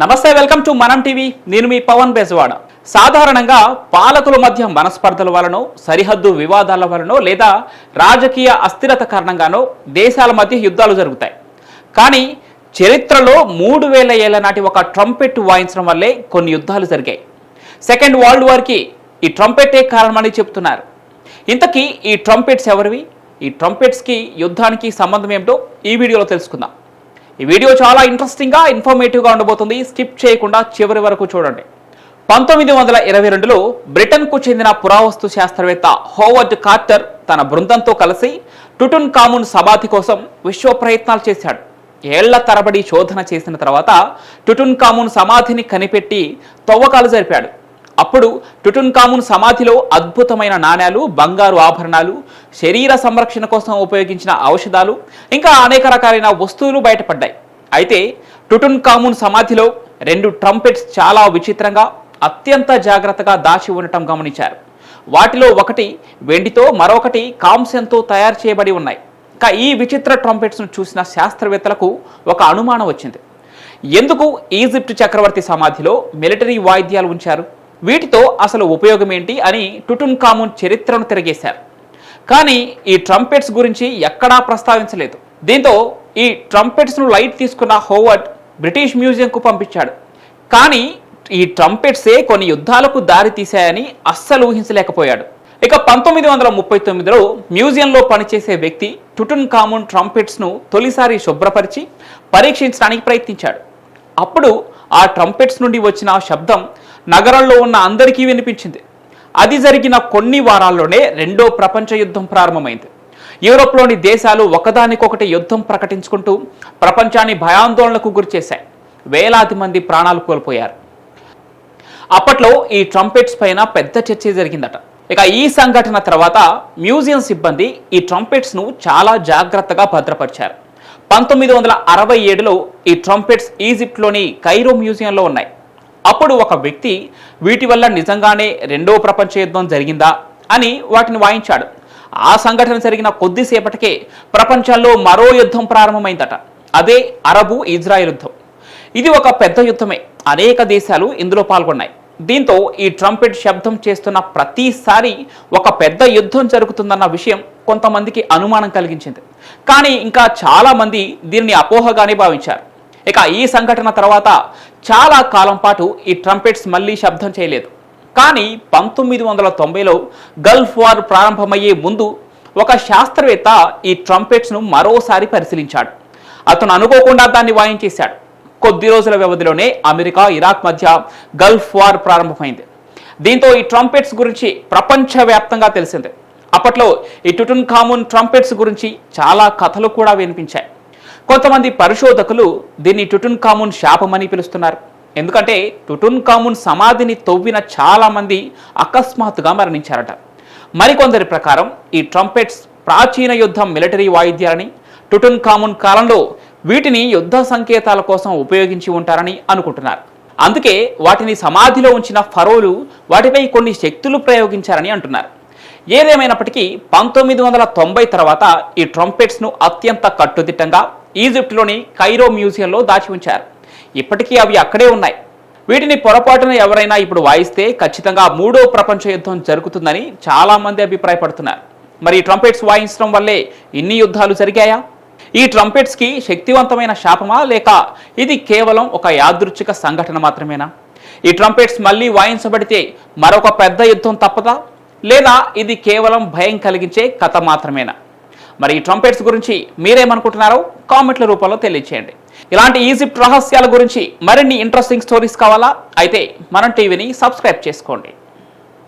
నమస్తే welcome to మనం TV. నేను మీ పవన్ బెజవాడ. సాధారణంగా పాలకుల మధ్య మనస్పర్ధల వలనో సరిహద్దు వివాదాల వలనో లేదా రాజకీయ అస్థిరత కారణంగానో దేశాల మధ్య యుద్ధాలు జరుగుతాయి. కానీ చరిత్రలో మూడు వేల ఏళ్ళ నాటి ఒక ట్రంపెట్ వాయించడం వల్లే కొన్ని యుద్ధాలు జరిగాయి. సెకండ్ వరల్డ్ వార్కి ఈ ట్రంపెట్టే కారణమని చెప్తున్నారు. ఇంతకీ ఈ ట్రంపెట్స్ ఎవరివి? ఈ ట్రంపెట్స్కి యుద్ధానికి సంబంధం ఏమిటో ఈ వీడియోలో తెలుసుకుందాం. ఈ వీడియో చాలా ఇంట్రెస్టింగ్గా ఇన్ఫర్మేటివ్గా ఉండబోతుంది. స్కిప్ చేయకుండా చివరి వరకు చూడండి. పంతొమ్మిది వందల ఇరవై రెండులో బ్రిటన్కు చెందిన పురావస్తు శాస్త్రవేత్త హోవర్డ్ కార్టర్ తన బృందంతో కలిసి టుటున్ కామున్ సమాధి కోసం విశ్వ ప్రయత్నాలు చేశాడు. ఏళ్ళ తరబడి శోధన చేసిన తర్వాత టుటున్ కామున్ సమాధిని కనిపెట్టి తవ్వకాలు జరిపాడు. అప్పుడు టుటున్ కామున్ సమాధిలో అద్భుతమైన నాణ్యాలు బంగారు ఆభరణాలు శరీర సంరక్షణ కోసం ఉపయోగించిన ఔషధాలు ఇంకా అనేక రకాలైన వస్తువులు బయటపడ్డాయి. అయితే టుటున్ కామున్ సమాధిలో రెండు ట్రంపెట్స్ చాలా విచిత్రంగా అత్యంత జాగ్రత్తగా దాచి ఉండటం గమనించారు. వాటిలో ఒకటి వెండితో మరొకటి కాంస్యంతో తయారు చేయబడి ఉన్నాయి. ఇక ఈ విచిత్ర ట్రంపెట్స్ను చూసిన శాస్త్రవేత్తలకు ఒక అనుమానం వచ్చింది. ఎందుకు ఈజిప్ట్ చక్రవర్తి సమాధిలో మిలిటరీ వాయిద్యాలు ఉంచారు? వీటితో అసలు ఉపయోగం ఏంటి అని టుటున్ కామున్ చరిత్రను తిరగేశారు. కానీ ఈ ట్రంపెట్స్ గురించి ఎక్కడా ప్రస్తావించలేదు. దీంతో ఈ ట్రంపెట్స్ను లైట్ తీసుకున్న హోవర్డ్ బ్రిటిష్ మ్యూజియంకు పంపించాడు. కానీ ఈ ట్రంపెట్సే కొన్ని యుద్ధాలకు దారి తీశాయని అస్సలు ఊహించలేకపోయాడు. ఇక పంతొమ్మిది వందల ముప్పై తొమ్మిదిలో మ్యూజియంలో పనిచేసే వ్యక్తి టుటున్ కామున్ ట్రంపెట్స్ను తొలిసారి శుభ్రపరిచి పరీక్షించడానికి ప్రయత్నించాడు. అప్పుడు ఆ ట్రంపెట్స్ నుండి వచ్చిన శబ్దం నగరంలో ఉన్న అందరికీ వినిపించింది. అది జరిగిన కొన్ని వారాల్లోనే రెండో ప్రపంచ యుద్ధం ప్రారంభమైంది. యూరోప్లోని దేశాలు ఒకదానికొకటి యుద్ధం ప్రకటించుకుంటూ ప్రపంచాన్ని భయాందోళనకు గురిచేశాయి వేలాది మంది ప్రాణాలు కోల్పోయారు. అప్పట్లో ఈ ట్రంపెట్స్ పైన పెద్ద చర్చ జరిగిందట. ఇక ఈ సంఘటన తర్వాత మ్యూజియం సిబ్బంది ఈ ట్రంపెట్స్ను చాలా జాగ్రత్తగా భద్రపరిచారు. పంతొమ్మిది వందల అరవై ఏడులో ఈ ట్రంపెట్స్ ఈజిప్ట్లోని కైరో మ్యూజియంలో ఉన్నాయి. అప్పుడు ఒక వ్యక్తి వీటి వల్ల నిజంగానే రెండో ప్రపంచ యుద్ధం జరిగిందా అని వాటిని వాయించాడు. ఆ సంఘటన జరిగిన కొద్దిసేపటికే ప్రపంచంలో మరో యుద్ధం ప్రారంభమైందట. అదే అరబు ఇజ్రాయెల్ యుద్ధం. ఇది ఒక పెద్ద యుద్ధమే. అనేక దేశాలు ఇందులో పాల్గొన్నాయి. దీంతో ఈ ట్రంపెట్ శబ్దం చేస్తున్న ప్రతిసారి ఒక పెద్ద యుద్ధం జరుగుతుందన్న విషయం కొంతమందికి అనుమానం కలిగించింది. కానీ ఇంకా చాలా మంది దీనిని అపోహగానే భావించారు. ఇక ఈ సంఘటన తర్వాత చాలా కాలం పాటు ఈ ట్రంపెట్స్ మళ్ళీ శబ్దం చేయలేదు. కానీ పంతొమ్మిది వందల తొంభైలో గల్ఫ్ వార్ ప్రారంభమయ్యే ముందు ఒక శాస్త్రవేత్త ఈ ట్రంపెట్స్ను మరోసారి పరిశీలించాడు. అతను అనుకోకుండా దాన్ని వాయించేశాడు కొద్ది రోజుల వ్యవధిలోనే అమెరికా ఇరాక్ మధ్య గల్ఫ్ వార్ ప్రారంభమైంది. దీంతో ఈ ట్రంపెట్స్ గురించి ప్రపంచవ్యాప్తంగా తెలిసింది. అప్పట్లో ఈ టుటున్ కామున్ ట్రంపెట్స్ గురించి చాలా కథలు కూడా వినిపించాయి. కొంతమంది పరిశోధకులు దీన్ని టుటున్ కామున్ శాపమని పిలుస్తున్నారు. ఎందుకంటే టుటున్ కామున్ సమాధిని తవ్విన చాలామంది అకస్మాత్తుగా మరణించారట. మరికొందరి ప్రకారం ఈ ట్రంపెట్స్ ప్రాచీన యుద్ధం మిలిటరీ వాయిద్యాలని టుటున్ కామున్ కాలంలో వీటిని యుద్ధ సంకేతాల కోసం ఉపయోగించి ఉంటారని అనుకుంటున్నారు. అందుకే వాటిని సమాధిలో ఉంచిన ఫరోలు వాటిపై కొన్ని శక్తులు ప్రయోగించారని అంటున్నారు. ఏదేమైనప్పటికీ పంతొమ్మిది వందల తొంభై తర్వాత ఈ ట్రంపెట్స్ను అత్యంత కట్టుదిట్టంగా ఈజిప్ట్లోని కైరో మ్యూజియంలో దాచి ఉంచారు ఇప్పటికీ అవి అక్కడే ఉన్నాయి. వీటిని పొరపాటున ఎవరైనా ఇప్పుడు వాయిస్తే ఖచ్చితంగా మూడో ప్రపంచ యుద్ధం జరుగుతుందని చాలా మంది అభిప్రాయపడుతున్నారు. మరి ఈ ట్రంపెట్స్ వాయించడం వల్లే ఇన్ని యుద్ధాలు జరిగాయా? ఈ ట్రంపెట్స్కి శక్తివంతమైన శాపమా లేక ఇది కేవలం ఒక యాదృచ్ఛిక సంఘటన మాత్రమేనా? ఈ ట్రంపెట్స్ మళ్ళీ వాయించబడితే మరొక పెద్ద యుద్ధం తప్పదా? లేదా ఇది కేవలం భయం కలిగించే కథ మాత్రమేనా? మరి ఈ ట్రంపెట్స్ గురించి మీరేమనుకుంటున్నారో కామెంట్ల రూపంలో తెలియచేయండి. ఇలాంటి ఈజిప్ట్ రహస్యాల గురించి మరిన్ని ఇంట్రెస్టింగ్ స్టోరీస్ కావాలా? అయితే మనం టీవీని సబ్స్క్రైబ్ చేసుకోండి.